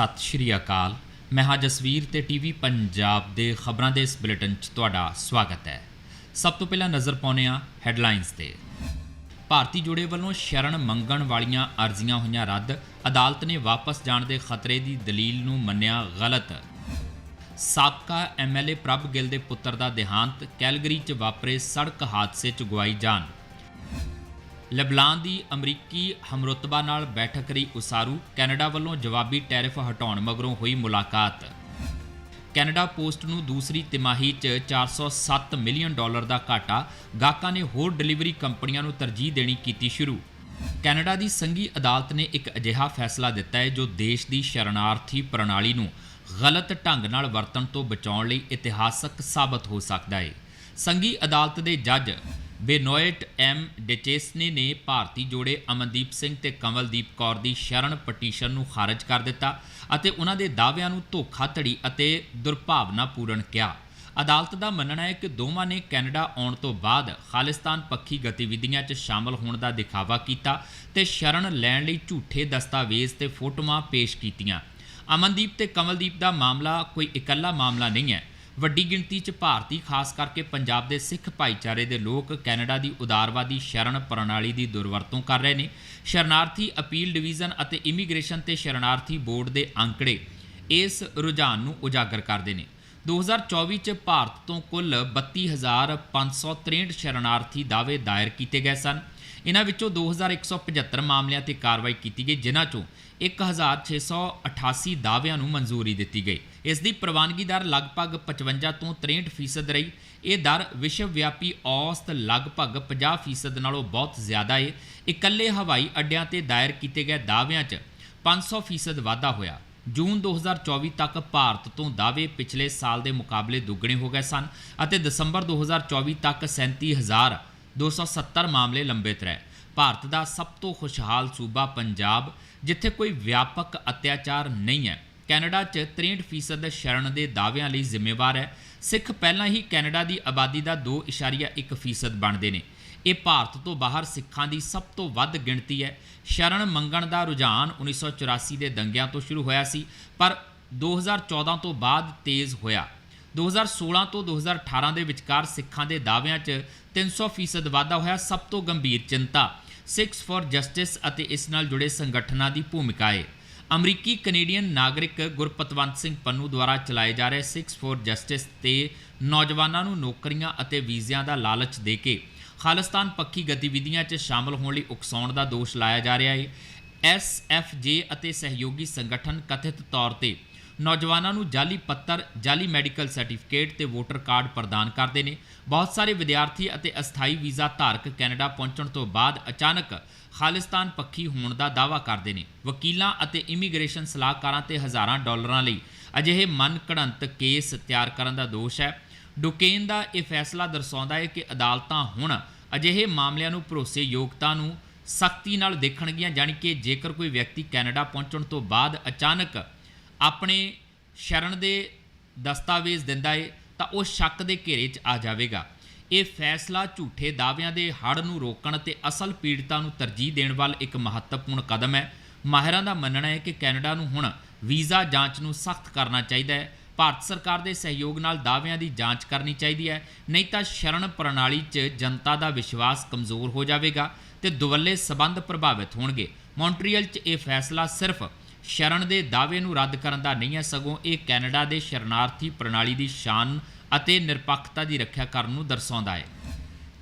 ਸਤਿ ਸ਼੍ਰੀ ਅਕਾਲ। ਮੈਂ ਹਾਂ ਜਸਵੀਰ ਤੇ ਟੀਵੀ ਪੰਜਾਬ ਦੇ ਖਬਰਾਂ ਦੇ ਇਸ ਬੁਲੇਟਿਨ 'ਚ ਤੁਹਾਡਾ ਸਵਾਗਤ ਹੈ। ਸਭ ਤੋਂ ਪਹਿਲਾਂ ਨਜ਼ਰ ਪਾਉਂਦੇ ਹਾਂ ਹੈਡਲਾਈਨਸ ਤੇ। ਭਾਰਤੀ ਜੋੜੇ ਵੱਲੋਂ ਸ਼ਰਨ ਮੰਗਣ ਵਾਲੀਆਂ ਅਰਜ਼ੀਆਂ ਹੋਈਆਂ ਰੱਦ, ਅਦਾਲਤ ਨੇ ਵਾਪਸ ਜਾਣ ਦੇ ਖਤਰੇ ਦੀ ਦਲੀਲ ਨੂੰ ਮੰਨਿਆ ਗਲਤ। ਸਾਬਕਾ ਐਮਐਲਏ ਪ੍ਰਭ ਗਿੱਲ ਦੇ ਪੁੱਤਰ ਦਾ ਦੇਹਾਂਤ, ਕੈਲਗਰੀ 'ਚ ਵਾਪਰੇ ਸੜਕ ਹਾਦਸੇ 'ਚ ਗਵਾਈ ਜਾਨ। ਲਬਲਾਨ ਦੀ ਅਮਰੀਕੀ ਹਮਰੁਤਬਾ ਨਾਲ ਬੈਠਕ ਰਹੀ ਉਸਾਰੂ, ਕੈਨੇਡਾ ਵੱਲੋਂ ਜਵਾਬੀ ਟੈਰਿਫ ਹਟਾਉਣ ਮਗਰੋਂ ਹੋਈ ਮੁਲਾਕਾਤ। ਕੈਨੇਡਾ ਪੋਸਟ ਨੂੰ ਦੂਸਰੀ ਤਿਮਾਹੀ 'ਚ 407 ਮਿਲੀਅਨ ਡਾਲਰ ਦਾ ਘਾਟਾ, ਗਾਹਕਾਂ ਨੇ ਹੋਰ ਡਿਲੀਵਰੀ ਕੰਪਨੀਆਂ ਨੂੰ ਤਰਜੀਹ ਦੇਣੀ ਕੀਤੀ ਸ਼ੁਰੂ। ਕੈਨੇਡਾ ਦੀ ਸੰਘੀ ਅਦਾਲਤ ਨੇ ਇੱਕ ਅਜਿਹਾ ਫੈਸਲਾ ਦਿੱਤਾ ਹੈ ਜੋ ਦੇਸ਼ ਦੀ ਸ਼ਰਨਾਰਥੀ ਪ੍ਰਣਾਲੀ ਨੂੰ ਗਲਤ ਢੰਗ ਨਾਲ ਵਰਤਣ ਤੋਂ ਬਚਾਉਣ ਲਈ ਇਤਿਹਾਸਕ ਸਾਬਤ ਹੋ ਸਕਦਾ ਹੈ। ਸੰਘੀ ਅਦਾਲਤ ਦੇ ਜੱਜ ਬੇਨੋਇਟ ਐਮ ਡਿਚੇਸਨੇ ਨੇ ਭਾਰਤੀ ਜੋੜੇ ਅਮਨਦੀਪ ਸਿੰਘ ਤੇ ਕਮਲਦੀਪ ਕੌਰ ਦੀ ਸ਼ਰਨ ਪਟੀਸ਼ਨ ਨੂੰ ਖਾਰਜ ਕਰ ਦਿੱਤਾ ਅਤੇ ਉਹਨਾਂ ਦੇ ਦਾਅਵਿਆਂ ਨੂੰ ਧੋਖਾਧੜੀ ਅਤੇ ਦੁਰਭਾਵਨਾਪੂਰਨ ਕਿਹਾ। ਅਦਾਲਤ ਦਾ ਮੰਨਣਾ ਹੈ ਕਿ ਦੋਵਾਂ ਨੇ ਕੈਨੇਡਾ ਆਉਣ ਤੋਂ ਬਾਅਦ ਖਾਲਿਸਤਾਨ ਪੱਖੀ ਗਤੀਵਿਧੀਆਂ 'ਚ ਸ਼ਾਮਲ ਹੋਣ ਦਾ ਦਿਖਾਵਾ ਕੀਤਾ ਤੇ ਸ਼ਰਨ ਲੈਣ ਲਈ ਝੂਠੇ ਦਸਤਾਵੇਜ਼ ਤੇ ਫੋਟੋਆਂ ਪੇਸ਼ ਕੀਤੀਆਂ। ਅਮਨਦੀਪ ਤੇ ਕਮਲਦੀਪ ਦਾ ਮਾਮਲਾ ਕੋਈ ਇਕੱਲਾ ਮਾਮਲਾ ਨਹੀਂ ਹੈ। ਵੱਡੀ ਗਿਣਤੀ 'ਚ ਭਾਰਤੀ, ਖਾਸ ਕਰਕੇ ਪੰਜਾਬ ਦੇ ਸਿੱਖ ਭਾਈਚਾਰੇ ਦੇ ਲੋਕ ਕੈਨੇਡਾ ਦੀ ਉਦਾਰਵਾਦੀ ਸ਼ਰਨ ਪ੍ਰਣਾਲੀ ਦੀ ਦੁਰਵਰਤੋਂ ਕਰ ਰਹੇ ਨੇ। ਸ਼ਰਨਾਰਥੀ ਅਪੀਲ ਡਿਵੀਜ਼ਨ ਅਤੇ ਇਮੀਗ੍ਰੇਸ਼ਨ ਤੇ ਸ਼ਰਨਾਰਥੀ ਬੋਰਡ ਦੇ ਅੰਕੜੇ ਇਸ ਰੁਝਾਨ ਨੂੰ ਉਜਾਗਰ ਕਰਦੇ ਨੇ। 2024 ਚ ਭਾਰਤ ਤੋਂ ਕੁੱਲ 32563 ਸ਼ਰਨਾਰਥੀ ਦਾਅਵੇ ਦਾਇਰ ਕੀਤੇ ਗਏ ਸਨ। ਇਹਨਾਂ ਵਿੱਚੋਂ 2175 ਮਾਮਲਿਆਂ ਤੇ ਕਾਰਵਾਈ ਕੀਤੀ ਗਈ, ਜਿਨ੍ਹਾਂ ਚੋਂ 1688 ਦਾਅਵਿਆਂ ਨੂੰ ਮਨਜ਼ੂਰੀ ਦਿੱਤੀ ਗਈ। ਇਸ ਦੀ ਪ੍ਰਵਾਨਗੀ ਦਰ ਲਗਭਗ 55 ਤੋਂ 63% ਰਹੀ। ਇਹ ਦਰ ਵਿਸ਼ਵ ਵਿਆਪੀ ਔਸਤ ਲਗਭਗ 50% ਨਾਲੋਂ ਬਹੁਤ ਜ਼ਿਆਦਾ ਹੈ ਇਕੱਲੇ ਹਵਾਈ ਅੱਡਿਆਂ ਤੇ ਦਾਇਰ ਕੀਤੇ ਗਏ ਦਾਅਵਿਆਂ 'ਚ 500% ਵਾਧਾ ਹੋਇਆ। ਜੂਨ 2024 ਤੱਕ ਭਾਰਤ ਤੋਂ ਦਾਅਵੇ ਪਿਛਲੇ ਸਾਲ ਦੇ ਮੁਕਾਬਲੇ ਦੁੱਗਣੇ ਹੋ ਗਏ ਸਨ ਅਤੇ ਦਸੰਬਰ 2024 ਤੱਕ 37270 ਮਾਮਲੇ ਲੰਬਿਤ ਰਹੇ। ਭਾਰਤ ਦਾ ਸਭ ਤੋਂ ਖੁਸ਼ਹਾਲ ਸੂਬਾ ਪੰਜਾਬ, ਜਿੱਥੇ ਕੋਈ ਵਿਆਪਕ ਅਤਿਆਚਾਰ ਨਹੀਂ ਹੈ। ਕੈਨੇਡਾ 'ਚ 63% ਸ਼ਰਨ ਦੇ ਦਾਅਵਿਆਂ ਲਈ ਜ਼ਿੰਮੇਵਾਰ ਹੈ। ਸਿੱਖ ਪਹਿਲਾਂ ਹੀ ਕੈਨੇਡਾ ਦੀ ਆਬਾਦੀ ਦਾ 2.1% ਬਣਦੇ ਨੇ। ਇਹ ਭਾਰਤ ਤੋਂ ਬਾਹਰ ਸਿੱਖਾਂ ਦੀ ਸਭ ਤੋਂ ਵੱਧ ਗਿਣਤੀ ਹੈ। ਸ਼ਰਨ ਮੰਗਣ ਦਾ ਰੁਝਾਨ 1984 ਦੇ ਦੰਗਿਆਂ ਤੋਂ ਸ਼ੁਰੂ ਹੋਇਆ ਸੀ, ਪਰ 2014 ਤੋਂ ਬਾਅਦ ਤੇਜ਼ ਹੋਇਆ। 2016 ਤੋਂ 2018 ਦੇ ਵਿਚਕਾਰ ਸਿੱਖਾਂ ਦੇ ਦਾਅਵਿਆਂ 'ਚ 300% ਵਾਧਾ ਹੋਇਆ, ਸਭ ਤੋਂ ਗੰਭੀਰ ਚਿੰਤਾ। ਸਿਕਸ ਫॉर ਜਸਟਿਸ ਅਤੇ ਇਸ ਨਾਲ ਜੁੜੇ ਸੰਗਠਨਾਂ ਦੀ ਭੂਮਿਕਾ ਹੈ ਅਮਰੀਕੀ ਕੈਨੇਡੀਅਨ ਨਾਗਰਿਕ ਗੁਰਪਤਵੰਤ ਸਿੰਘ ਪੰਨੂ ਦੁਆਰਾ ਚਲਾਏ ਜਾ ਰਹੇ ਸਿਕਸ ਫੋਰ ਜਸਟਿਸ ਤੇ ਨੌਜਵਾਨਾਂ ਨੂੰ ਨੌਕਰੀਆਂ ਅਤੇ ਵੀਜ਼ਿਆਂ ਦਾ ਲਾਲਚ ਦੇ ਕੇ ਖਾਲਿਸਤਾਨ ਪੱਖੀ ਗਤੀਵਿਧੀਆਂ 'ਚ ਸ਼ਾਮਲ ਹੋਣ ਲਈ ਉਕਸਾਉਣ ਦਾ ਦੋਸ਼ ਲਾਇਆ ਜਾ ਰਿਹਾ ਹੈ। ਐਸਐਫਜੇ ਅਤੇ ਸਹਿਯੋਗੀ ਸੰਗਠਨ ਕਥਿਤ ਤੌਰ ਤੇ ਨੌਜਵਾਨਾਂ ਨੂੰ ਜਾਲੀ ਪੱਤਰ ਜਾਲੀ ਮੈਡੀਕਲ ਸਰਟੀਫਿਕੇਟ ਤੇ ਵੋਟਰ ਕਾਰਡ ਪ੍ਰਦਾਨ ਕਰਦੇ ਨੇ। ਬਹੁਤ ਸਾਰੇ ਵਿਦਿਆਰਥੀ ਅਤੇ ਅਸਥਾਈ ਵੀਜ਼ਾ ਧਾਰਕ ਕੈਨੇਡਾ ਪਹੁੰਚਣ ਤੋਂ ਬਾਅਦ ਅਚਾਨਕ ਖਾਲਿਸਤਾਨ ਪੱਖੀ ਹੋਣ ਦਾ ਦਾਅਵਾ ਕਰਦੇ ਨੇ। ਵਕੀਲਾਂ ਅਤੇ ਇਮੀਗ੍ਰੇਸ਼ਨ ਸਲਾਹਕਾਰਾਂ ਤੇ ਹਜ਼ਾਰਾਂ ਡਾਲਰਾਂ ਲਈ ਅਜਿਹੇ ਮਨ ਘੜੰਤ ਕੇਸ ਤਿਆਰ ਕਰਨ ਦਾ ਦੋਸ਼ ਹੈ। ਡੁਕੇਨ ਦਾ ਇਹ ਫੈਸਲਾ ਦਰਸਾਉਂਦਾ ਹੈ ਕਿ ਅਦਾਲਤਾਂ ਹੁਣ ਅਜਿਹੇ ਮਾਮਲਿਆਂ ਨੂੰ ਭਰੋਸੇ ਯੋਗਤਾ ਨੂੰ ਸਖਤੀ ਨਾਲ ਦੇਖਣਗੀਆਂ, ਜਾਣੀ ਕਿ ਜੇਕਰ ਕੋਈ ਵਿਅਕਤੀ ਕੈਨੇਡਾ ਪਹੁੰਚਣ ਤੋਂ ਬਾਅਦ ਅਚਾਨਕ ਆਪਣੇ ਸ਼ਰਨ ਦੇ ਦਸਤਾਵੇਜ਼ ਦਿੰਦਾ ਏ, ਤਾਂ ਉਹ ਸ਼ੱਕ ਦੇ ਘੇਰੇ 'ਚ ਆ ਜਾਵੇਗਾ। ਇਹ ਫੈਸਲਾ ਝੂਠੇ ਦਾਅਵਿਆਂ ਦੇ ਹੜ ਨੂੰ ਰੋਕਣ ਤੇ ਅਸਲ ਪੀੜਤਾਂ ਨੂੰ ਤਰਜੀਹ ਦੇਣ ਵੱਲ ਇੱਕ ਮਹੱਤਵਪੂਰਨ ਕਦਮ ਹੈ। ਮਾਹਿਰਾਂ ਦਾ ਮੰਨਣਾ ਹੈ ਕਿ ਕੈਨੇਡਾ ਨੂੰ ਹੁਣ ਵੀਜ਼ਾ ਜਾਂਚ ਨੂੰ ਸਖਤ ਕਰਨਾ ਚਾਹੀਦਾ ਹੈ। ਭਾਰਤ ਸਰਕਾਰ ਦੇ ਸਹਿਯੋਗ ਨਾਲ ਦਾਅਵਿਆਂ ਦੀ ਜਾਂਚ ਕਰਨੀ ਚਾਹੀਦੀ ਹੈ। ਨਹੀਂ ਤਾਂ ਸ਼ਰਨ ਪ੍ਰਣਾਲੀ 'ਚ ਜਨਤਾ ਦਾ ਵਿਸ਼ਵਾਸ ਕਮਜ਼ੋਰ ਹੋ ਜਾਵੇਗਾ ਤੇ ਦੁਵੱਲੇ ਸਬੰਧ ਪ੍ਰਭਾਵਿਤ ਹੋਣਗੇ। ਮੌਂਟਰੀਅਲ 'ਚ ਇਹ ਫੈਸਲਾ ਸਿਰਫ ਸ਼ਰਨ ਦੇ ਦਾਅਵੇ ਨੂੰ ਰੱਦ ਕਰਨ ਦਾ ਨਹੀਂ ਹੈ, ਸਗੋਂ ਇਹ ਕੈਨੇਡਾ ਦੇ ਸ਼ਰਨਾਰਥੀ ਪ੍ਰਣਾਲੀ ਦੀ ਸ਼ਾਨ ਅਤੇ ਨਿਰਪੱਖਤਾ ਦੀ ਰੱਖਿਆ ਕਰਨ ਨੂੰ ਦਰਸਾਉਂਦਾ ਹੈ।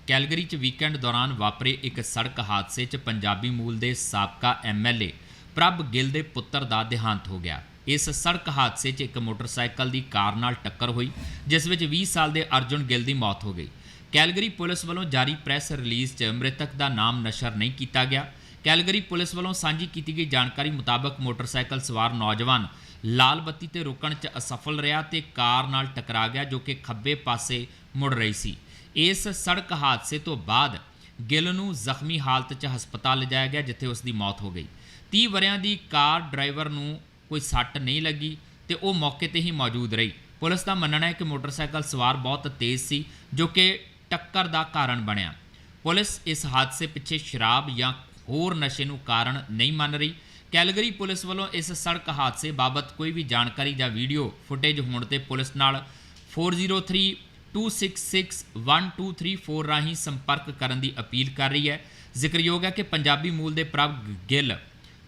ਕੈਲਗਰੀ 'ਚ ਵੀਕਐਂਡ ਦੌਰਾਨ ਵਾਪਰੇ ਇੱਕ ਸੜਕ ਹਾਦਸੇ 'ਚ ਪੰਜਾਬੀ ਮੂਲ ਦੇ ਸਾਬਕਾ ਐਮਐਲਏ ਪ੍ਰਭ ਗਿੱਲ ਦੇ ਪੁੱਤਰ ਦਾ ਦੇਹਾਂਤ ਹੋ ਗਿਆ। ਇਸ ਸੜਕ ਹਾਦਸੇ 'ਚ ਇੱਕ ਮੋਟਰਸਾਈਕਲ ਦੀ ਕਾਰ ਨਾਲ ਟੱਕਰ ਹੋਈ, ਜਿਸ ਵਿੱਚ 20 ਸਾਲ ਦੇ ਅਰਜੁਨ ਗਿੱਲ ਦੀ ਮੌਤ ਹੋ ਗਈ। ਕੈਲਗਰੀ ਪੁਲਿਸ ਵੱਲੋਂ ਜਾਰੀ ਪ੍ਰੈਸ ਰਿਲੀਜ਼ 'ਚ ਮ੍ਰਿਤਕ ਦਾ ਨਾਮ ਨਸ਼ਰ ਨਹੀਂ ਕੀਤਾ ਗਿਆ। ਕੈਲਗਰੀ ਪੁਲਿਸ ਵੱਲੋਂ ਸਾਂਝੀ ਕੀਤੀ ਗਈ ਜਾਣਕਾਰੀ ਮੁਤਾਬਕ ਮੋਟਰਸਾਈਕਲ ਸਵਾਰ ਨੌਜਵਾਨ ਲਾਲ ਬੱਤੀ ਤੇ ਰੁਕਣ 'ਚ ਅਸਫਲ ਰਿਹਾ ਤੇ ਕਾਰ ਨਾਲ ਟਕਰਾ ਗਿਆ ਜੋ ਕਿ ਖੱਬੇ ਪਾਸੇ ਮੁੜ ਰਹੀ ਸੀ। ਇਸ ਸੜਕ ਹਾਦਸੇ ਤੋਂ ਬਾਅਦ ਗਿੱਲ ਨੂੰ ਜ਼ਖਮੀ ਹਾਲਤ 'ਚ ਹਸਪਤਾਲ ਲਿਜਾਇਆ ਗਿਆ ਜਿੱਥੇ ਉਸ ਦੀ ਮੌਤ ਹੋ ਗਈ। 30 ਵਰਿਆਂ ਦੀ ਕਾਰ ਡਰਾਈਵਰ ਨੂੰ ਕੋਈ ਸੱਟ ਨਹੀਂ ਲੱਗੀ ਤੇ ਉਹ ਮੌਕੇ ਤੇ ਹੀ ਮੌਜੂਦ ਰਹੀ। ਪੁਲਿਸ ਦਾ ਮੰਨਣਾ ਹੈ ਕਿ ਮੋਟਰਸਾਈਕਲ ਸਵਾਰ ਬਹੁਤ ਤੇਜ਼ ਸੀ ਜੋ ਕਿ ਟੱਕਰ ਦਾ ਕਾਰਨ ਬਣਿਆ। ਪੁਲਿਸ ਇਸ ਹਾਦਸੇ ਪਿੱਛੇ ਸ਼ਰਾਬ ਜਾਂ ਹੋਰ ਨਸ਼ੇ ਨੂੰ ਕਾਰਨ ਨਹੀਂ ਮੰਨ ਰਹੀ। ਕੈਲਗਰੀ ਪੁਲਿਸ ਵੱਲੋਂ ਇਸ ਸੜਕ ਹਾਦਸੇ ਬਾਬਤ ਕੋਈ ਵੀ ਜਾਣਕਾਰੀ ਜਾਂ ਵੀਡੀਓ ਫੁਟੇਜ ਹੋਣ ਤੇ ਪੁਲਿਸ ਨਾਲ 403 266 1234 ਰਾਹੀਂ ਸੰਪਰਕ ਕਰਨ ਦੀ ਅਪੀਲ ਕਰ ਰਹੀ ਹੈ। ਜ਼ਿਕਰਯੋਗ ਹੈ ਕਿ ਪੰਜਾਬੀ ਮੂਲ ਦੇ ਪ੍ਰਭ ਗਿੱਲ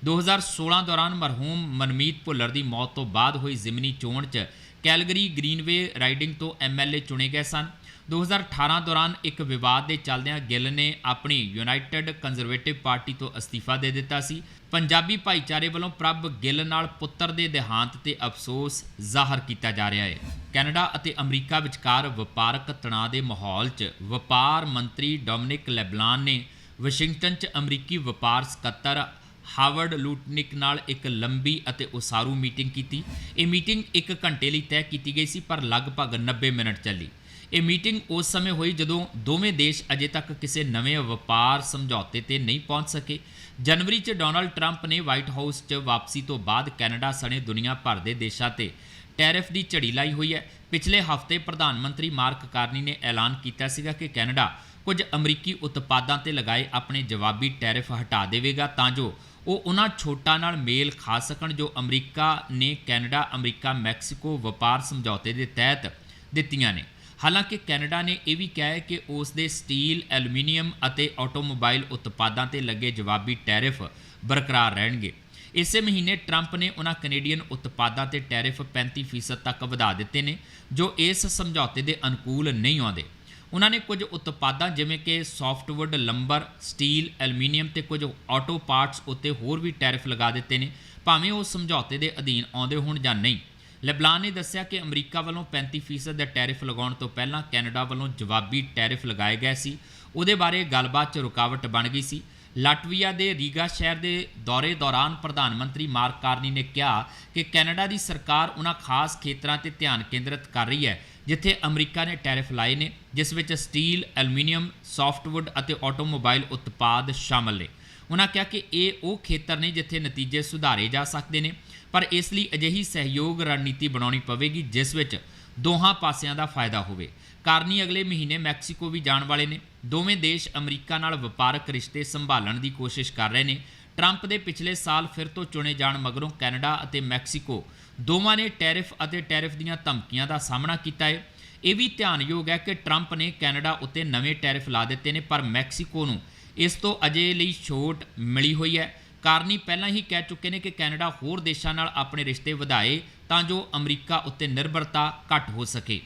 2016 ਦੌਰਾਨ ਮਰਹੂਮ ਮਨਮੀਤ ਭੁੱਲਰ ਦੀ ਮੌਤ ਤੋਂ ਬਾਅਦ ਹੋਈ ਜ਼ਿਮਨੀ ਚੋਣ 'ਚ ਕੈਲਗਰੀ ਗ੍ਰੀਨਵੇ ਰਾਈਡਿੰਗ ਤੋਂ ਐਮਐਲਏ ਚੁਣੇ ਗਏ ਸਨ। 2018 ਦੌਰਾਨ ਇੱਕ ਵਿਵਾਦ ਦੇ ਚੱਲਦਿਆਂ ਗਿੱਲ ਨੇ ਆਪਣੀ ਯੂਨਾਈਟਿਡ ਕੰਜ਼ਰਵੇਟਿਵ ਪਾਰਟੀ ਤੋਂ ਅਸਤੀਫਾ ਦੇ ਦਿੱਤਾ ਸੀ। ਪੰਜਾਬੀ ਭਾਈਚਾਰੇ ਵੱਲੋਂ ਪ੍ਰਭ ਗਿੱਲ ਨਾਲ ਪੁੱਤਰ ਦੇ ਦੇਹਾਂਤ ਤੇ ਅਫਸੋਸ ਜ਼ਾਹਰ ਕੀਤਾ ਜਾ ਰਿਹਾ ਹੈ। ਕੈਨੇਡਾ ਅਤੇ ਅਮਰੀਕਾ ਵਿਚਕਾਰ ਵਪਾਰਕ ਤਣਾਅ ਦੇ ਮਾਹੌਲ 'ਚ ਵਪਾਰ ਮੰਤਰੀ ਡੋਮਿਨਿਕ ਲੈਬਲਾਨ ਨੇ ਵਾਸ਼ਿੰਗਟਨ 'ਚ ਅਮਰੀਕੀ ਵਪਾਰ ਸਕੱਤਰ ਹਾਵਰਡ ਲੂਟਨਿਕ ਨਾਲ ਇੱਕ ਲੰਬੀ ਅਤੇ ਉਸਾਰੂ ਮੀਟਿੰਗ ਕੀਤੀ। ਇਹ ਮੀਟਿੰਗ 1 ਘੰਟੇ ਲਈ ਤੈਅ ਕੀਤੀ ਗਈ ਸੀ, ਪਰ ਲਗਭਗ 90 ਮਿੰਟ ਚੱਲੀ। ਇਹ ਮੀਟਿੰਗ ਉਸ ਸਮੇਂ ਹੋਈ ਜਦੋਂ ਦੋਵੇਂ ਦੇਸ਼ ਅਜੇ ਤੱਕ ਕਿਸੇ ਨਵੇਂ ਵਪਾਰ ਸਮਝੌਤੇ ਤੇ ਨਹੀਂ ਪਹੁੰਚ ਸਕੇ। ਜਨਵਰੀ 'ਚ ਡੋਨਲਡ ਟਰੰਪ ਨੇ ਵਾਈਟ ਹਾਊਸ 'ਚ ਵਾਪਸੀ ਤੋਂ ਬਾਅਦ ਕੈਨੇਡਾ ਸਣੇ ਦੁਨੀਆ ਭਰ ਦੇ ਦੇਸ਼ਾਂ ਤੇ ਟੈਰਿਫ ਦੀ ਝੜੀ ਲਾਈ ਹੋਈ ਹੈ। ਪਿਛਲੇ ਹਫ਼ਤੇ ਪ੍ਰਧਾਨ ਮੰਤਰੀ ਮਾਰਕ ਕਾਰਨੀ ਨੇ ਐਲਾਨ ਕੀਤਾ ਸੀਗਾ ਕਿ ਕੈਨੇਡਾ ਕੁਝ ਅਮਰੀਕੀ ਉਤਪਾਦਾਂ ਤੇ ਲਗਾਏ ਆਪਣੇ ਜਵਾਬੀ ਟੈਰਿਫ ਹਟਾ ਦੇਵੇਗਾ ਤਾਂ ਜੋ ਉਹ ਉਹਨਾਂ ਛੋਟਾਂ ਨਾਲ ਮੇਲ ਖਾ ਸਕਣ ਜੋ ਅਮਰੀਕਾ ਨੇ ਕੈਨੇਡਾ ਅਮਰੀਕਾ ਮੈਕਸੀਕੋ ਵਪਾਰ ਸਮਝੌਤੇ ਦੇ ਤਹਿਤ ਦਿੱਤੀਆਂ ਨੇ। ਹਾਲਾਂਕਿ ਕੈਨੇਡਾ ਨੇ ਇਹ ਵੀ ਕਿਹਾ ਹੈ ਕਿ ਉਸ ਦੇ ਸਟੀਲ, ਐਲੂਮੀਨੀਅਮ ਅਤੇ ਆਟੋਮੋਬਾਈਲ ਉਤਪਾਦਾਂ ਤੇ ਲੱਗੇ ਜਵਾਬੀ ਟੈਰਿਫ ਬਰਕਰਾਰ ਰਹਿਣਗੇ। ਇਸੇ ਮਹੀਨੇ ਟਰੰਪ ਨੇ ਉਹਨਾਂ ਕੈਨੇਡੀਅਨ ਉਤਪਾਦਾਂ ਤੇ ਟੈਰਿਫ 35% ਤੱਕ ਵਧਾ ਦਿੱਤੇ ਨੇ, ਜੋ ਇਸ ਸਮਝੌਤੇ ਦੇ ਅਨੁਕੂਲ ਨਹੀਂ ਆਉਂਦੇ। ਉਹਨਾਂ ਨੇ ਕੁਝ ਉਤਪਾਦਾਂ ਜਿਵੇਂ ਕਿ ਸੌਫਟਵੁੱਡ ਲੰਬਰ ਸਟੀਲ ਐਲੂਮੀਨੀਅਮ ਤੇ ਕੁਝ ਆਟੋ ਪਾਰਟਸ ਉੱਤੇ ਹੋਰ ਵੀ ਟੈਰਿਫ ਲਗਾ ਦਿੱਤੇ ਨੇ, ਭਾਵੇਂ ਉਹ ਸਮਝੌਤੇ ਦੇ ਅਧੀਨ ਆਉਂਦੇ ਹੋਣ ਜਾਂ ਨਹੀਂ। ਲੈਬਲਾਨ ਨੇ ਦੱਸਿਆ ਕਿ ਅਮਰੀਕਾ ਵੱਲੋਂ 35% ਦਾ ਟੈਰਿਫ ਲਗਾਉਣ ਤੋਂ ਪਹਿਲਾਂ ਕੈਨੇਡਾ ਵੱਲੋਂ ਜਵਾਬੀ ਟੈਰਿਫ ਲਗਾਏ ਗਏ ਸੀ। ਉਹਦੇ ਬਾਰੇ ਗੱਲਬਾਤ 'ਚ ਰੁਕਾਵਟ ਬਣ ਗਈ ਸੀ। ਲਾਟਵੀਆ ਦੇ ਰੀਗਾ ਸ਼ਹਿਰ ਦੇ ਦੌਰੇ ਦੌਰਾਨ ਪ੍ਰਧਾਨ ਮੰਤਰੀ ਮਾਰਕ ਕਾਰਨੀ ਨੇ ਕਿਹਾ ਕਿ ਕੈਨੇਡਾ ਦੀ ਸਰਕਾਰ ਉਹਨਾਂ ਖਾਸ ਖੇਤਰਾਂ ਤੇ ਧਿਆਨ ਕੇਂਦਰਿਤ ਕਰ ਰਹੀ ਹੈ, ਜਿੱਥੇ ਅਮਰੀਕਾ ਨੇ ਟੈਰਿਫ ਲਾਏ ਨੇ, ਜਿਸ ਵਿੱਚ ਸਟੀਲ, ਐਲੂਮੀਨੀਅਮ, ਸੌਫਟਵੁੱਡ ਅਤੇ ਆਟੋਮੋਬਾਈਲ ਉਤਪਾਦ ਸ਼ਾਮਲ ਨੇ। ਉਹਨਾਂ ਕਿਹਾ ਕਿ ਇਹ ਉਹ ਖੇਤਰ ਨੇ ਜਿੱਥੇ ਨਤੀਜੇ ਸੁਧਾਰੇ ਜਾ ਸਕਦੇ ਨੇ, ਪਰ ਇਸ ਲਈ ਅਜਿਹੀ ਸਹਿਯੋਗ ਰਣਨੀਤੀ ਬਣਾਉਣੀ ਪਵੇਗੀ, ਜਿਸ ਵਿੱਚ ਦੋਹਾਂ ਪਾਸਿਆਂ ਦਾ ਫਾਇਦਾ ਹੋਵੇ। ਕਾਰਨੀ ਅਗਲੇ ਮਹੀਨੇ ਮੈਕਸੀਕੋ ਵੀ ਜਾਣ ਵਾਲੇ ਨੇ। ਦੋਵੇਂ ਦੇਸ਼ ਅਮਰੀਕਾ ਨਾਲ ਵਪਾਰਕ ਰਿਸ਼ਤੇ ਸੰਭਾਲਣ ਦੀ ਕੋਸ਼ਿਸ਼ ਕਰ ਰਹੇ ਨੇ। ਟਰੰਪ ਦੇ ਪਿਛਲੇ ਸਾਲ ਫਿਰ ਤੋਂ ਚੁਣੇ ਜਾਣ ਮਗਰੋਂ ਕੈਨੇਡਾ ਅਤੇ ਮੈਕਸੀਕੋ ਦੋਵਾਂ ਨੇ ਟੈਰਿਫ ਅਤੇ ਟੈਰਿਫ ਦੀਆਂ ਧਮਕੀਆਂ ਦਾ ਸਾਹਮਣਾ ਕੀਤਾ ਹੈ। ਇਹ ਵੀ ਧਿਆਨਯੋਗ ਹੈ ਕਿ ਟਰੰਪ ਨੇ ਕੈਨੇਡਾ ਉੱਤੇ ਨਵੇਂ ਟੈਰਿਫ ਲਾ ਦਿੱਤੇ ਨੇ, ਪਰ ਮੈਕਸੀਕੋ ਨੂੰ ਇਸ ਤੋਂ ਅਜੇ ਲਈ ਛੋਟ ਮਿਲੀ ਹੋਈ ਹੈ। ਕਾਰਨੀ ਪਹਿਲਾਂ ਹੀ ਕਹਿ ਚੁੱਕੇ ਨੇ ਕਿ ਕੈਨੇਡਾ ਹੋਰ ਦੇਸ਼ਾਂ ਨਾਲ ਆਪਣੇ ਰਿਸ਼ਤੇ ਵਧਾਏ ਤਾਂ ਜੋ ਅਮਰੀਕਾ ਉੱਤੇ ਨਿਰਭਰਤਾ ਘੱਟ ਹੋ ਸਕੇ।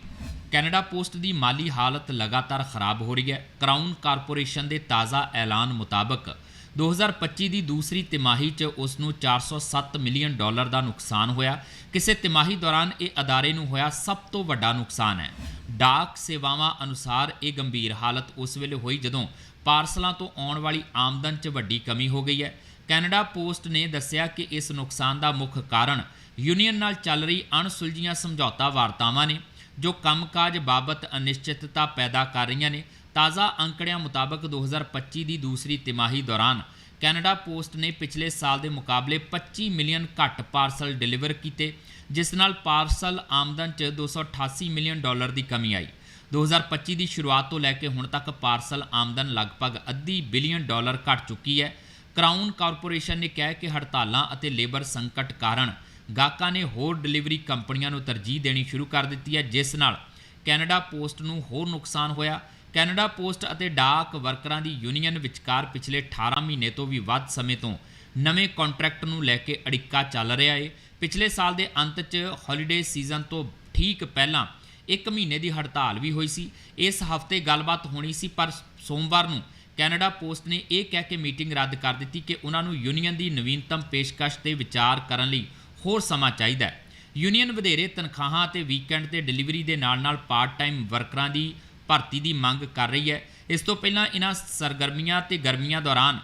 ਕੈਨੇਡਾ ਪੋਸਟ ਦੀ ਮਾਲੀ ਹਾਲਤ ਲਗਾਤਾਰ ਖਰਾਬ ਹੋ ਰਹੀ ਹੈ। ਕਰਾਊਨ ਕਾਰਪੋਰੇਸ਼ਨ ਦੇ ਤਾਜ਼ਾ ਐਲਾਨ ਮੁਤਾਬਕ 2025 ਦੀ ਦੂਸਰੀ ਤਿਮਾਹੀ 'ਚ ਉਸ ਨੂੰ 407 ਮਿਲੀਅਨ ਡਾਲਰ ਦਾ ਨੁਕਸਾਨ ਹੋਇਆ। ਕਿਸੇ ਤਿਮਾਹੀ ਦੌਰਾਨ ਇਹ ਅਦਾਰੇ ਨੂੰ ਹੋਇਆ ਸਭ ਤੋਂ ਵੱਡਾ ਨੁਕਸਾਨ ਹੈ। ਡਾਕ ਸੇਵਾਵਾਂ ਅਨੁਸਾਰ ਇਹ ਗੰਭੀਰ ਹਾਲਤ ਉਸ ਵੇਲੇ ਹੋਈ ਜਦੋਂ ਪਾਰਸਲਾਂ ਤੋਂ ਆਉਣ ਵਾਲੀ ਆਮਦਨ 'ਚ ਵੱਡੀ ਕਮੀ ਹੋ ਗਈ ਹੈ। ਕੈਨੇਡਾ ਪੋਸਟ ਨੇ ਦੱਸਿਆ ਕਿ ਇਸ ਨੁਕਸਾਨ ਦਾ ਮੁੱਖ ਕਾਰਨ ਯੂਨੀਅਨ ਨਾਲ ਚੱਲ ਰਹੀ ਅਣਸੁਲਝੀਆਂ ਸਮਝੌਤਾ ਵਾਰਤਾਵਾਂ ਨੇ, ਜੋ ਕੰਮਕਾਜ ਬਾਬਤ ਅਨਿਸ਼ਚਿਤਤਾ ਪੈਦਾ ਕਰ ਰਹੀਆਂ ਨੇ ਤਾਜ਼ਾ ਅੰਕੜਿਆਂ ਮੁਤਾਬਕ 2025 ਦੀ ਦੂਸਰੀ ਤਿਮਾਹੀ ਦੌਰਾਨ ਕੈਨੇਡਾ ਪੋਸਟ ਨੇ ਪਿਛਲੇ ਸਾਲ ਦੇ ਮੁਕਾਬਲੇ 25 ਮਿਲੀਅਨ ਘੱਟ ਪਾਰਸਲ ਡਿਲੀਵਰ ਕੀਤੇ, ਜਿਸ ਨਾਲ ਪਾਰਸਲ ਆਮਦਨ 'ਚ 288 ਮਿਲੀਅਨ ਡਾਲਰ ਦੀ ਕਮੀ ਆਈ। 2025 ਦੀ ਸ਼ੁਰੂਆਤ ਤੋਂ ਲੈ ਕੇ ਹੁਣ ਤੱਕ ਪਾਰਸਲ ਆਮਦਨ ਲਗਭਗ ਅੱਧੀ ਬਿਲੀਅਨ ਡਾਲਰ ਘਟ ਚੁੱਕੀ ਹੈ। ਕਰਾਊਨ ਕਾਰਪੋਰੇਸ਼ਨ ਨੇ ਕਿਹਾ ਕਿ ਹੜਤਾਲਾਂ ਅਤੇ ਲੇਬਰ ਸੰਕਟ ਕਾਰਨ ਗਾਹਕਾਂ ਨੇ ਹੋਰ ਡਿਲੀਵਰੀ ਕੰਪਨੀਆਂ ਨੂੰ ਤਰਜੀਹ ਦੇਣੀ ਸ਼ੁਰੂ ਕਰ ਦਿੱਤੀ ਹੈ, ਜਿਸ ਨਾਲ ਕੈਨੇਡਾ ਪੋਸਟ ਨੂੰ ਹੋਰ ਨੁਕਸਾਨ ਹੋਇਆ। ਕੈਨੇਡਾ ਪੋਸਟ ਅਤੇ ਡਾਕ ਵਰਕਰਾਂ ਦੀ ਯੂਨੀਅਨ ਵਿਚਕਾਰ ਪਿਛਲੇ 18 ਮਹੀਨੇ ਤੋਂ ਵੀ ਵੱਧ ਸਮੇਂ ਤੋਂ ਨਵੇਂ ਕੰਟਰੈਕਟ ਨੂੰ ਲੈ ਕੇ ਅੜਿੱਕਾ ਚੱਲ ਰਿਹਾ ਏ। ਪਿਛਲੇ ਸਾਲ ਦੇ ਅੰਤ 'ਚ ਹੌਲੀਡੇ ਸੀਜ਼ਨ ਤੋਂ ਠੀਕ ਪਹਿਲਾਂ ਇੱਕ ਮਹੀਨੇ ਦੀ ਹੜਤਾਲ ਵੀ ਹੋਈ ਸੀ। ਇਸ ਹਫ਼ਤੇ ਗੱਲਬਾਤ ਹੋਣੀ ਸੀ, ਪਰ ਸੋਮਵਾਰ ਨੂੰ ਕੈਨੇਡਾ ਪੋਸਟ ਨੇ ਇਹ ਕਹਿ ਕੇ ਮੀਟਿੰਗ ਰੱਦ ਕਰ ਦਿੱਤੀ ਕਿ ਉਹਨਾਂ ਨੂੰ ਯੂਨੀਅਨ ਦੀ ਨਵੀਨਤਮ ਪੇਸ਼ਕਸ਼ ਤੇ ਵਿਚਾਰ ਕਰਨ ਲਈ ਹੋਰ ਸਮਾਂ ਚਾਹੀਦਾ ਹੈ। ਯੂਨੀਅਨ ਵਧੇਰੇ ਤਨਖਾਹਾਂ ਅਤੇ ਵੀਕਐਂਡ ਤੇ ਡਿਲੀਵਰੀ ਦੇ ਨਾਲ-ਨਾਲ ਪਾਰਟ ਟਾਈਮ ਵਰਕਰਾਂ ਦੀ ਭਰਤੀ ਦੀ ਮੰਗ ਕਰ ਰਹੀ ਹੈ। ਇਸ ਤੋਂ ਪਹਿਲਾਂ ਇਹਨਾਂ ਸਰਗਰਮੀਆਂ ਤੇ ਗਰਮੀਆਂ ਦੌਰਾਨ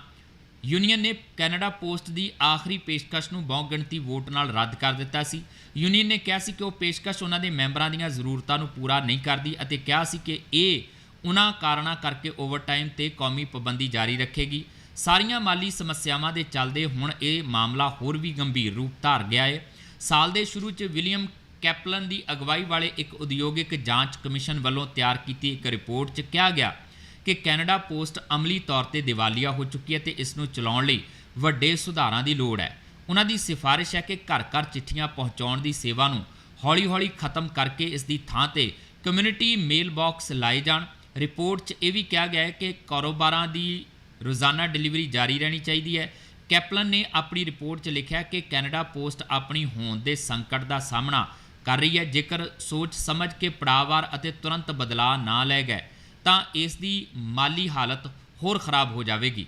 ਯੂਨੀਅਨ ਨੇ ਕੈਨੇਡਾ ਪੋਸਟ ਦੀ ਆਖਰੀ ਪੇਸ਼ਕਸ਼ ਨੂੰ ਬਹੁ ਗਿਣਤੀ ਵੋਟ ਨਾਲ ਰੱਦ ਕਰ ਦਿੱਤਾ ਸੀ। ਯੂਨੀਅਨ ਨੇ ਕਿਹਾ ਸੀ ਕਿ ਉਹ ਪੇਸ਼ਕਸ਼ ਉਹਨਾਂ ਦੇ ਮੈਂਬਰਾਂ ਦੀਆਂ ਜ਼ਰੂਰਤਾਂ ਨੂੰ ਪੂਰਾ ਨਹੀਂ ਕਰਦੀ ਅਤੇ ਕਿਹਾ ਸੀ ਕਿ ਇਹ ਉਹਨਾਂ ਕਾਰਨਾਂ ਕਰਕੇ ਓਵਰਟਾਈਮ ਤੇ ਕੌਮੀ ਪਾਬੰਦੀ ਜਾਰੀ ਰੱਖੇਗੀ। ਸਾਰੀਆਂ ਮਾਲੀ ਸਮੱਸਿਆਵਾਂ ਦੇ ਚੱਲਦੇ ਹੁਣ ਇਹ ਮਾਮਲਾ ਹੋਰ ਵੀ ਗੰਭੀਰ ਰੂਪ ਧਾਰ ਗਿਆ ਹੈ। ਸਾਲ ਦੇ ਸ਼ੁਰੂ 'ਚ ਵਿਲੀਅਮ ਕੈਪਲਨ ਦੀ ਅਗਵਾਈ ਵਾਲੇ ਇੱਕ ਉਦਯੋਗਿਕ ਜਾਂਚ ਕਮਿਸ਼ਨ ਵੱਲੋਂ ਤਿਆਰ ਕੀਤੀ ਇੱਕ ਰਿਪੋਰਟ 'ਚ ਕਿਹਾ ਗਿਆ ਕਿ ਕੈਨੇਡਾ ਪੋਸਟ ਅਮਲੀ ਤੌਰ ਤੇ ਦਿਵਾਲੀਆ ਹੋ ਚੁੱਕੀ ਹੈ ਤੇ ਇਸ ਨੂੰ ਚਲਾਉਣ ਲਈ ਵੱਡੇ ਸੁਧਾਰਾਂ ਦੀ ਲੋੜ ਹੈ। ਉਹਨਾਂ ਦੀ ਸਿਫਾਰਿਸ਼ ਹੈ ਕਿ ਘਰ-ਘਰ ਚਿੱਠੀਆਂ ਪਹੁੰਚਾਉਣ ਦੀ ਸੇਵਾ ਨੂੰ ਹੌਲੀ-ਹੌਲੀ ਖਤਮ ਕਰਕੇ ਇਸ ਦੀ ਥਾਂ ਤੇ ਕਮਿਊਨਿਟੀ ਮੇਲ ਬਾਕਸ ਲਾਏ ਜਾਣ। ਰਿਪੋਰਟ 'ਚ ਇਹ ਵੀ ਕਿਹਾ ਗਿਆ ਹੈ ਕਿ ਕਾਰੋਬਾਰਾਂ ਦੀ ਰੋਜ਼ਾਨਾ ਡਿਲੀਵਰੀ ਜਾਰੀ ਰਹਿਣੀ ਚਾਹੀਦੀ ਹੈ। ਕੈਪਲਨ ਨੇ ਆਪਣੀ ਰਿਪੋਰਟ 'ਚ ਲਿਖਿਆ ਕਿ ਕੈਨੇਡਾ ਪੋਸਟ ਆਪਣੀ ਹੋਂਦ ਦੇ ਸੰਕਟ ਦਾ ਸਾਹਮਣਾ ਕਰ ਰਹੀ ਹੈ। ਜੇਕਰ ਸੋਚ ਸਮਝ ਕੇ ਪੜਾਵਾਰ ਅਤੇ ਤੁਰੰਤ ਬਦਲਾਅ ਨਾ ਲੈ ਗਏ, ਤਾਂ ਇਸ ਦੀ ਮਾਲੀ ਹਾਲਤ ਹੋਰ ਖਰਾਬ ਹੋ ਜਾਵੇਗੀ।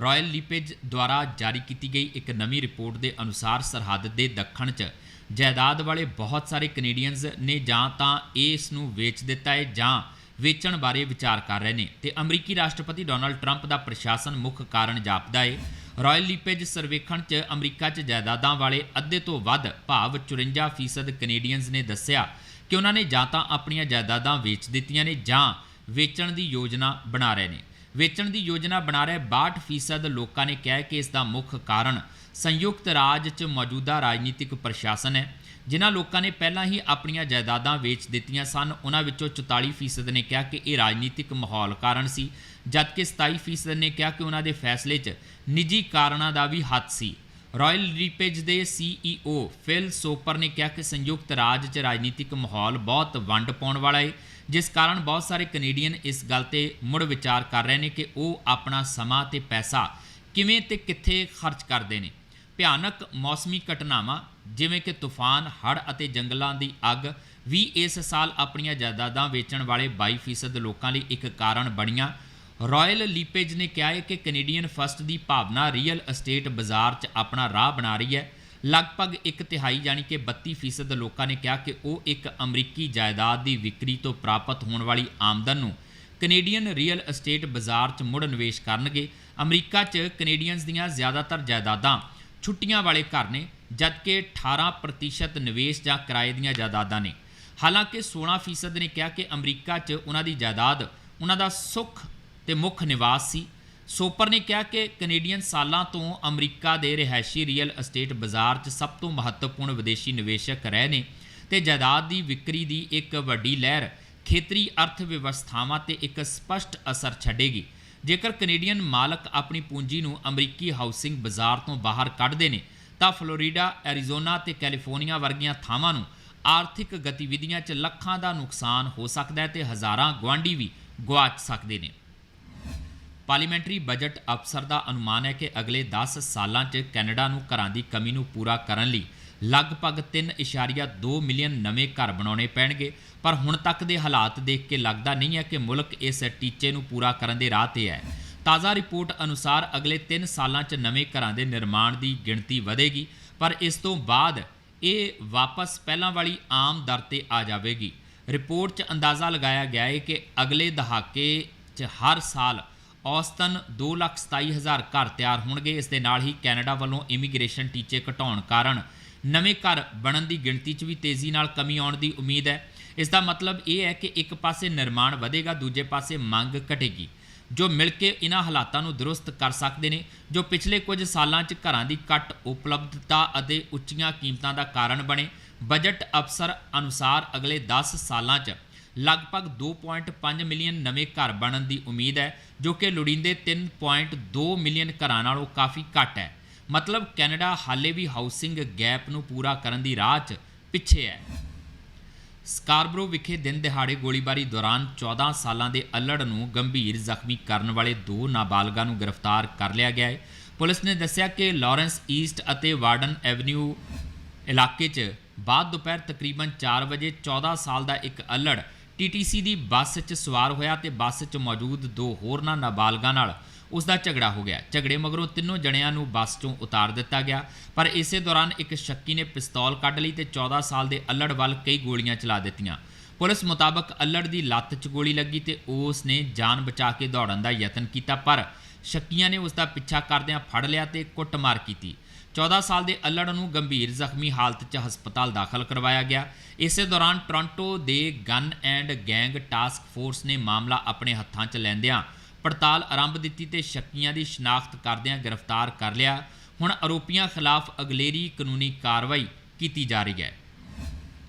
ਰਾਇਲ ਲੀਪੇਜ ਦੁਆਰਾ ਜਾਰੀ ਕੀਤੀ ਗਈ ਇੱਕ ਨਵੀਂ ਰਿਪੋਰਟ ਦੇ ਅਨੁਸਾਰ ਸਰਹੱਦ ਦੇ ਦੱਖਣ 'ਚ ਜਾਇਦਾਦ ਵਾਲੇ ਬਹੁਤ ਸਾਰੇ ਕੈਨੇਡੀਅਨਜ਼ ਨੇ ਜਾਂ ਤਾਂ ਇਸ ਨੂੰ ਵੇਚ ਦਿੱਤਾ ਹੈ ਜਾਂ ਵੇਚਣ ਬਾਰੇ ਵਿਚਾਰ ਕਰ ਰਹੇ ਨੇ। ਤੇ ਅਮਰੀਕੀ ਰਾਸ਼ਟਰਪਤੀ ਡੋਨਲਡ ਟਰੰਪ ਦਾ ਪ੍ਰਸ਼ਾਸਨ ਮੁੱਖ ਕਾਰਨ ਜਾਪਦਾ ਹੈ ਰਾਇਲ ਲੀਪੇਜ ਸਰਵੇਖਣ 'ਚ ਅਮਰੀਕਾ 'ਚ ਜਾਇਦਾਦਾਂ ਵਾਲੇ ਅੱਧੇ ਤੋਂ ਵੱਧ ਭਾਵ 54% ਕੈਨੇਡੀਅਨਜ਼ ਨੇ ਦੱਸਿਆ ਕਿ ਉਹਨਾਂ ਨੇ ਜਾਂ ਤਾਂ ਆਪਣੀਆਂ ਜਾਇਦਾਦਾਂ ਵੇਚ ਦਿੱਤੀਆਂ ਨੇ ਜਾਂ ਵੇਚਣ ਦੀ ਯੋਜਨਾ ਬਣਾ ਰਹੇ ਨੇ। ਵੇਚਣ ਦੀ ਯੋਜਨਾ ਬਣਾ ਰਹੇ 62% ਲੋਕਾਂ ਨੇ ਕਿਹਾ ਕਿ ਇਸ ਦਾ ਮੁੱਖ ਕਾਰਨ ਸੰਯੁਕਤ ਰਾਜ 'ਚ ਮੌਜੂਦਾ ਰਾਜਨੀਤਿਕ ਪ੍ਰਸ਼ਾਸਨ ਹੈ। ਜਿਨ੍ਹਾਂ ਲੋਕਾਂ ਨੇ ਪਹਿਲਾਂ ਹੀ ਆਪਣੀਆਂ ਜਾਇਦਾਦਾਂ ਵੇਚ ਦਿੱਤੀਆਂ ਸਨ, ਉਹਨਾਂ ਵਿੱਚੋਂ 44% ਨੇ ਕਿਹਾ ਕਿ ਇਹ ਰਾਜਨੀਤਿਕ ਮਾਹੌਲ ਕਾਰਨ ਸੀ। ਜਦਕਿ 27% ਨੇ ਕਿਹਾ ਕਿ ਉਹਨਾਂ ਦੇ ਫੈਸਲੇ 'ਚ ਨਿੱਜੀ ਕਾਰਨਾਂ ਦਾ ਵੀ ਹੱਥ ਸੀ। ਰਾਇਲ ਰੀਪੇਜ ਦੇ ਸੀਈਓ ਫਿਲ ਸੋਪਰ ਨੇ ਕਿਹਾ ਕਿ ਸੰਯੁਕਤ ਰਾਜ 'ਚ ਰਾਜਨੀਤਿਕ ਮਾਹੌਲ ਬਹੁਤ ਵੰਡ ਪਾਉਣ ਵਾਲਾ ਹੈ ਜਿਸ ਕਾਰਨ ਬਹੁਤ ਸਾਰੇ ਕੈਨੇਡੀਅਨ ਇਸ ਗੱਲ ਤੇ ਮੁੜ ਵਿਚਾਰ ਕਰ ਰਹੇ ਨੇ ਕਿ ਉਹ ਆਪਣਾ ਸਮਾਂ ਤੇ ਪੈਸਾ ਕਿਵੇਂ ਤੇ ਕਿੱਥੇ ਖਰਚ ਕਰਦੇ ਨੇ। ਭਿਆਨਕ ਮੌਸਮੀ ਘਟਨਾਵਾਂ, ਜਿਵੇਂ ਕਿ ਤੂਫਾਨ, ਹੜ੍ਹ ਅਤੇ ਜੰਗਲਾਂ ਦੀ ਅੱਗ, ਵੀ ਇਸ ਸਾਲ ਆਪਣੀਆਂ ਜਾਇਦਾਦਾਂ ਵੇਚਣ ਵਾਲੇ 22% ਲੋਕਾਂ ਲਈ ਇੱਕ ਕਾਰਨ ਬਣੀਆਂ। ਰਾਇਲ ਲੀਪੇਜ ਨੇ ਕਿਹਾ ਹੈ ਕਿ ਕੈਨੇਡੀਅਨ ਫਸਟ ਦੀ ਭਾਵਨਾ ਰੀਅਲ ਅਸਟੇਟ ਬਾਜ਼ਾਰ 'ਚ ਆਪਣਾ ਰਾਹ ਬਣਾ ਰਹੀ ਹੈ। ਲਗਭਗ ਇੱਕ ਤਿਹਾਈ ਯਾਨੀ ਕਿ 32% ਲੋਕਾਂ ਨੇ ਕਿਹਾ ਕਿ ਉਹ ਇੱਕ ਅਮਰੀਕੀ ਜਾਇਦਾਦ ਦੀ ਵਿਕਰੀ ਤੋਂ ਪ੍ਰਾਪਤ ਹੋਣ ਵਾਲੀ ਆਮਦਨ ਨੂੰ ਕੈਨੇਡੀਅਨ ਰੀਅਲ ਅਸਟੇਟ ਬਾਜ਼ਾਰ 'ਚ ਮੁੜ ਨਿਵੇਸ਼ ਕਰਨਗੇ। ਅਮਰੀਕਾ 'ਚ ਕੈਨੇਡੀਅਨਸ ਦੀਆਂ ਜ਼ਿਆਦਾਤਰ ਜਾਇਦਾਦਾਂ ਛੁੱਟੀਆਂ ਵਾਲੇ ਘਰ ਨੇ, ਜਦਕਿ 18% ਨਿਵੇਸ਼ ਜਾਂ ਕਿਰਾਏ ਦੀਆਂ ਜਾਇਦਾਦਾਂ ਨੇ। ਹਾਲਾਂਕਿ 16% ਨੇ ਕਿਹਾ ਕਿ ਅਮਰੀਕਾ 'ਚ ਉਹਨਾਂ ਦੀ ਜਾਇਦਾਦ ਉਹਨਾਂ ਦਾ ਸੁੱਖ ਤੇ ਮੁੱਖ ਨਿਵਾਸ ਸੀ। ਸੋਪਰ ਨੇ ਕਿਹਾ ਕਿ ਕੈਨੇਡੀਅਨ ਸਾਲਾਂ ਤੋਂ ਅਮਰੀਕਾ ਦੇ ਰਿਹਾਇਸ਼ੀ ਰੀਅਲ ਅਸਟੇਟ ਬਾਜ਼ਾਰ 'ਚ ਸਭ ਤੋਂ ਮਹੱਤਵਪੂਰਨ ਵਿਦੇਸ਼ੀ ਨਿਵੇਸ਼ਕ ਰਹੇ ਨੇ ਤੇ ਜਾਇਦਾਦ ਦੀ ਵਿਕਰੀ ਦੀ ਇੱਕ ਵੱਡੀ ਲਹਿਰ ਖੇਤਰੀ ਅਰਥ ਵਿਵਸਥਾਵਾਂ ਤੇ ਇੱਕ ਸਪਸ਼ਟ ਅਸਰ ਛੱਡੇਗੀ। ਜੇਕਰ ਕੈਨੇਡੀਅਨ ਮਾਲਕ ਆਪਣੀ ਪੂੰਜੀ ਨੂੰ ਅਮਰੀਕੀ ਹਾਊਸਿੰਗ ਬਾਜ਼ਾਰ ਤੋਂ ਬਾਹਰ ਕੱਢਦੇ ਨੇ, ਤਾਂ ਫਲੋਰੀਡਾ, ਐਰੀਜ਼ੋਨਾ ਤੇ ਕੈਲੀਫੋਰਨੀਆ ਵਰਗੀਆਂ ਥਾਵਾਂ ਨੂੰ ਆਰਥਿਕ ਗਤੀਵਿਧੀਆਂ 'ਚ ਲੱਖਾਂ ਦਾ ਨੁਕਸਾਨ ਹੋ ਸਕਦਾ ਹੈ ਤੇ ਹਜ਼ਾਰਾਂ ਗੁਆਂਢੀ ਵੀ ਗੁਆਚ ਸਕਦੇ ਨੇ। ਪਾਰਲੀਮੈਂਟਰੀ ਬਜਟ ਅਫਸਰ ਦਾ ਅਨੁਮਾਨ ਹੈ ਕਿ ਅਗਲੇ 10 ਸਾਲਾਂ 'ਚ ਕੈਨੇਡਾ ਨੂੰ ਘਰਾਂ ਦੀ ਕਮੀ ਨੂੰ ਪੂਰਾ ਕਰਨ ਲਈ ਲਗਭਗ 3.2 ਮਿਲੀਅਨ ਨਵੇਂ ਘਰ ਬਣਾਉਣੇ ਪੈਣਗੇ। ਪਰ ਹੁਣ ਤੱਕ ਦੇ ਹਾਲਾਤ ਦੇਖ ਕੇ ਲੱਗਦਾ ਨਹੀਂ ਹੈ ਕਿ ਮੁਲਕ ਇਸ ਟੀਚੇ ਨੂੰ ਪੂਰਾ ਕਰਨ ਦੇ ਰਾਹ ਤੇ ਹੈ। ਤਾਜ਼ਾ ਰਿਪੋਰਟ ਅਨੁਸਾਰ ਅਗਲੇ 3 ਸਾਲਾਂ 'ਚ ਨਵੇਂ ਘਰਾਂ ਦੇ ਨਿਰਮਾਣ ਦੀ ਗਿਣਤੀ ਵਧੇਗੀ, ਪਰ ਇਸ ਤੋਂ ਬਾਅਦ ਇਹ ਵਾਪਸ ਪਹਿਲਾਂ ਵਾਲੀ ਆਮ ਦਰ ਤੇ ਆ ਜਾਵੇਗੀ। ਰਿਪੋਰਟ 'ਚ ਅੰਦਾਜ਼ਾ ਲਗਾਇਆ ਗਿਆ ਹੈ ਕਿ ਅਗਲੇ ਦਹਾਕੇ 'ਚ ਹਰ ਸਾਲ ਔਸਤਨ 227000 ਘਰ ਤਿਆਰ ਹੋਣਗੇ। ਇਸ ਦੇ ਨਾਲ ਹੀ ਕੈਨੇਡਾ ਵੱਲੋਂ ਇਮੀਗ੍ਰੇਸ਼ਨ ਟੀਚੇ ਘਟਾਉਣ ਕਾਰਨ ਨਵੇਂ ਘਰ ਬਣਨ ਦੀ ਗਿਣਤੀ 'ਚ ਵੀ ਤੇਜ਼ੀ ਨਾਲ ਕਮੀ ਆਉਣ ਦੀ ਉਮੀਦ ਹੈ। ਇਸ ਦਾ ਮਤਲਬ ਇਹ ਹੈ ਕਿ ਇੱਕ ਪਾਸੇ ਨਿਰਮਾਣ ਵਧੇਗਾ, ਦੂਜੇ ਪਾਸੇ ਮੰਗ ਘਟੇਗੀ। ਜੋ ਮਿਲ ਕੇ ਇਹਨਾਂ ਹਾਲਾਤਾਂ ਨੂੰ ਦਰੁਸਤ ਕਰ ਸਕਦੇ ਨੇ, ਜੋ ਪਿਛਲੇ ਕੁਝ ਸਾਲਾਂ 'ਚ ਘਰਾਂ ਦੀ ਘੱਟ ਉਪਲਬਧਤਾ ਅਤੇ ਉੱਚੀਆਂ ਕੀਮਤਾਂ ਦਾ ਕਾਰਨ ਬਣੇ। ਬਜਟ ਅਫਸਰ ਅਨੁਸਾਰ ਅਗਲੇ 10 ਸਾਲਾਂ 'ਚ ਲਗਭਗ 2.5 ਮਿਲੀਅਨ ਨਵੇਂ ਘਰ ਬਣਨ ਦੀ ਉਮੀਦ ਹੈ, ਜੋ ਕਿ ਲੋੜੀਂਦੇ 3.2 ਮਿਲੀਅਨ ਘਰਾਂ ਨਾਲੋਂ ਕਾਫੀ ਘੱਟ ਹੈ। ਮਤਲਬ ਕੈਨੇਡਾ ਹਾਲੇ ਵੀ ਹਾਊਸਿੰਗ ਗੈਪ ਨੂੰ ਪੂਰਾ ਕਰਨ ਦੀ ਰਾਹ 'ਚ ਪਿੱਛੇ ਹੈ। ਸਕਾਰਬਰੋ ਵਿਖੇ ਦਿਨ ਦਿਹਾੜੇ ਗੋਲੀਬਾਰੀ ਦੌਰਾਨ 14 ਸਾਲਾਂ ਦੇ ਅਲੜ ਨੂੰ ਗੰਭੀਰ ਜ਼ਖਮੀ ਕਰਨ ਵਾਲੇ ਦੋ ਨਾਬਾਲਗਾਂ ਨੂੰ ਗ੍ਰਿਫਤਾਰ ਕਰ ਲਿਆ ਗਿਆ ਹੈ। ਪੁਲਿਸ ਨੇ ਦੱਸਿਆ ਕਿ ਲਾਰੈਂਸ ਈਸਟ ਅਤੇ ਵਾਰਡਨ ਐਵਨਿਊ ਇਲਾਕੇ 'ਚ ਬਾਅਦ ਦੁਪਹਿਰ ਤਕਰੀਬਨ 4 ਵਜੇ 14 ਸਾਲ ਦਾ ਇੱਕ ਅਲੜ ਟੀਟੀਸੀ ਦੀ ਬੱਸ 'ਚ ਸਵਾਰ ਹੋਇਆ ਤੇ ਬੱਸ 'ਚ ਮੌਜੂਦ ਦੋ ਹੋਰਨਾਂ ਨਾਬਾਲਗਾਂ ਨਾਲ ਉਸ ਦਾ ਝਗੜਾ ਹੋ ਗਿਆ। ਝਗੜੇ ਮਗਰੋਂ ਤਿੰਨੋਂ ਜਣਿਆਂ ਨੂੰ ਬੱਸ 'ਚੋਂ ਉਤਾਰ ਦਿੱਤਾ ਗਿਆ, ਪਰ ਇਸੇ ਦੌਰਾਨ ਇੱਕ ਸ਼ੱਕੀ ਨੇ ਪਿਸਤੌਲ ਕੱਢ ਲਈ ਤੇ 14 ਸਾਲ ਦੇ ਅਲੜ ਵੱਲ ਕਈ ਗੋਲੀਆਂ ਚਲਾ ਦਿੱਤੀਆਂ। ਪੁਲਿਸ ਮੁਤਾਬਕ ਅਲੜ ਦੀ ਲੱਤ 'ਚ ਗੋਲੀ ਲੱਗੀ ਤੇ ਉਸ ਨੇ ਜਾਨ ਬਚਾ ਕੇ ਦੌੜਨ ਦਾ ਯਤਨ ਕੀਤਾ, ਪਰ ਸ਼ੱਕੀਆਂ ਨੇ ਉਸ ਦਾ ਪਿੱਛਾ ਕਰਦਿਆਂ ਫੜ ਲਿਆ ਤੇ ਕੁੱਟਮਾਰ ਕੀਤੀ। 14 ਸਾਲ ਦੇ ਅਲੜ ਨੂੰ ਗੰਭੀਰ ਜ਼ਖਮੀ ਹਾਲਤ 'ਚ ਹਸਪਤਾਲ ਦਾਖਲ ਕਰਵਾਇਆ ਗਿਆ। ਇਸੇ ਦੌਰਾਨ ਟੋਰਾਂਟੋ ਦੇ gun and gang task force ਨੇ ਮਾਮਲਾ ਆਪਣੇ ਹੱਥਾਂ 'ਚ ਲੈਂਦਿਆਂ ਪੜਤਾਲ ਆਰੰਭ ਦਿੱਤੀ ਤੇ ਸ਼ੱਕੀਆਂ ਦੀ ਸ਼ਨਾਖਤ ਕਰਦਿਆਂ ਗ੍ਰਿਫਤਾਰ ਕਰ ਲਿਆ। ਹੁਣ ਆਰੋਪੀਆਂ ਖਿਲਾਫ ਅਗਲੇਰੀ ਕਾਨੂੰਨੀ ਕਾਰਵਾਈ ਕੀਤੀ ਜਾ ਰਹੀ ਹੈ।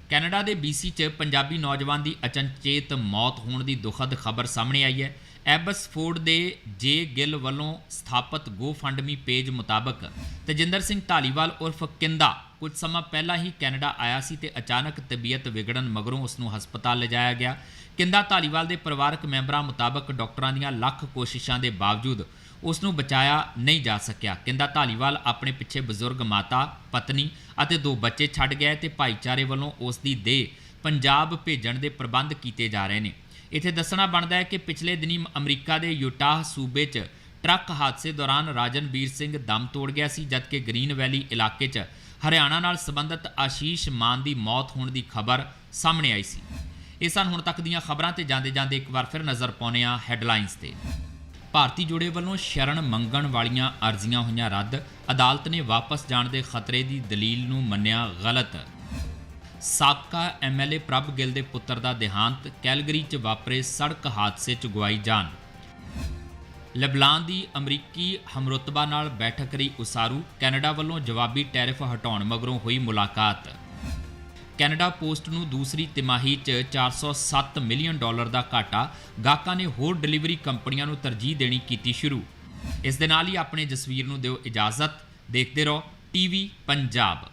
ਕੈਨੇਡਾ ਦੇ BC 'ਚ ਪੰਜਾਬੀ ਨੌਜਵਾਨ ਦੀ ਅਚਨਚੇਤ ਮੌਤ ਹੋਣ ਦੀ ਦੁਖਦ ਖਬਰ ਸਾਹਮਣੇ ਆਈ ਹੈ। ਐਬਸਫੋਰਡ ਦੇ ਜੇ ਗਿੱਲ ਵੱਲੋਂ ਸਥਾਪਿਤ ਗੋਫੰਡਮੀ ਪੇਜ ਮੁਤਾਬਕ ਤਜਿੰਦਰ ਸਿੰਘ ਢਾਲੀਵਾਲ ਉਰਫ ਕਿੰਦਾ ਕੁਝ ਸਮਾਂ ਪਹਿਲਾਂ ਹੀ ਕੈਨੇਡਾ ਆਇਆ ਸੀ ਤੇ ਅਚਾਨਕ ਤਬੀਅਤ ਵਿਗੜਨ ਮਗਰੋਂ ਉਸ ਨੂੰ ਹਸਪਤਾਲ ਲਿਜਾਇਆ ਗਿਆ। ਕਿੰਦਾ ਢਾਲੀਵਾਲ ਦੇ ਪਰਿਵਾਰਕ ਮੈਂਬਰਾਂ ਮੁਤਾਬਕ ਡਾਕਟਰਾਂ ਦੀਆਂ ਲੱਖ ਕੋਸ਼ਿਸ਼ਾਂ ਦੇ ਬਾਵਜੂਦ ਉਸ ਨੂੰ ਬਚਾਇਆ ਨਹੀਂ ਜਾ ਸਕਿਆ। ਕਿੰਦਾ ਢਾਲੀਵਾਲ ਆਪਣੇ ਪਿੱਛੇ ਬਜ਼ੁਰਗ ਮਾਤਾ, ਪਤਨੀ ਅਤੇ ਦੋ ਬੱਚੇ ਛੱਡ ਗਿਆ ਤੇ ਭਾਈਚਾਰੇ ਵੱਲੋਂ ਉਸ ਦੀ ਦੇਹ ਪੰਜਾਬ ਭੇਜਣ ਦੇ ਪ੍ਰਬੰਧ ਕੀਤੇ ਜਾ ਰਹੇ ਨੇ। ਇੱਥੇ ਦੱਸਣਾ ਬਣਦਾ ਹੈ ਕਿ ਪਿਛਲੇ ਦਿਨੀ ਅਮਰੀਕਾ ਦੇ ਯੂਟਾਹ ਸੂਬੇ 'ਚ ਟਰੱਕ ਹਾਦਸੇ ਦੌਰਾਨ ਰਾਜਨਵੀਰ ਸਿੰਘ ਦਮ ਤੋੜ ਗਿਆ ਸੀ, ਜਦਕਿ ਗ੍ਰੀਨ ਵੈਲੀ ਇਲਾਕੇ 'ਚ ਹਰਿਆਣਾ ਨਾਲ ਸੰਬੰਧਿਤ ਆਸ਼ੀਸ਼ ਮਾਨ ਦੀ ਮੌਤ ਹੋਣ ਦੀ ਖਬਰ ਸਾਹਮਣੇ ਆਈ ਸੀ। ਇਹ ਸਨ ਹੁਣ ਤੱਕ ਦੀਆਂ ਖਬਰਾਂ ਤੇ ਜਾਂਦੇ ਜਾਂਦੇ ਇੱਕ ਵਾਰ ਫਿਰ ਨਜ਼ਰ ਪਾਉਂਦੇ ਹਾਂ ਹੈਡਲਾਈਨਸ ਤੇ। ਭਾਰਤੀ ਜੋੜੇ ਵੱਲੋਂ ਸ਼ਰਨ ਮੰਗਣ ਵਾਲੀਆਂ ਅਰਜ਼ੀਆਂ ਹੋਈਆਂ ਰੱਦ, ਅਦਾਲਤ ਨੇ ਵਾਪਸ ਜਾਣ ਦੇ ਖਤਰੇ ਦੀ ਦਲੀਲ ਨੂੰ ਮੰਨਿਆ ਗਲਤ। ਸਾਬਕਾ ਐਮਐਲਏ ਪ੍ਰਭ ਗਿੱਲ ਦੇ ਪੁੱਤਰ ਦਾ ਦੇਹਾਂਤ ਕੈਲਗਰੀ 'ਚ ਵਾਪਰੇ ਸੜਕ ਹਾਦਸੇ 'ਚ ਗਵਾਈ ਜਾਨ। ਲਬਲਾਨ ਦੀ ਅਮਰੀਕੀ ਹਮਰੁਤਬਾ ਨਾਲ ਬੈਠਕ ਰਹੀ ਉਸਾਰੂ, ਕੈਨੇਡਾ ਵੱਲੋਂ ਜਵਾਬੀ ਟੈਰਿਫ ਹਟਾਉਣ ਮਗਰੋਂ ਹੋਈ ਮੁਲਾਕਾਤ। ਕੈਨੇਡਾ ਪੋਸਟ ਨੂੰ ਦੂਸਰੀ ਤਿਮਾਹੀ 'ਚ 407 ਮਿਲੀਅਨ ਡਾਲਰ ਦਾ ਘਾਟਾ, ਗਾਹਕਾਂ ਨੇ ਹੋਰ ਡਿਲੀਵਰੀ ਕੰਪਨੀਆਂ ਨੂੰ ਤਰਜੀਹ ਦੇਣੀ ਕੀਤੀ ਸ਼ੁਰੂ। ਇਸ ਦੇ ਨਾਲ ਹੀ ਆਪਣੇ ਜਸਵੀਰ ਨੂੰ ਦਿਓ ਇਜਾਜ਼ਤ। ਦੇਖਦੇ ਰਹੋ, ਟੀਵੀ ਪੰਜਾਬ।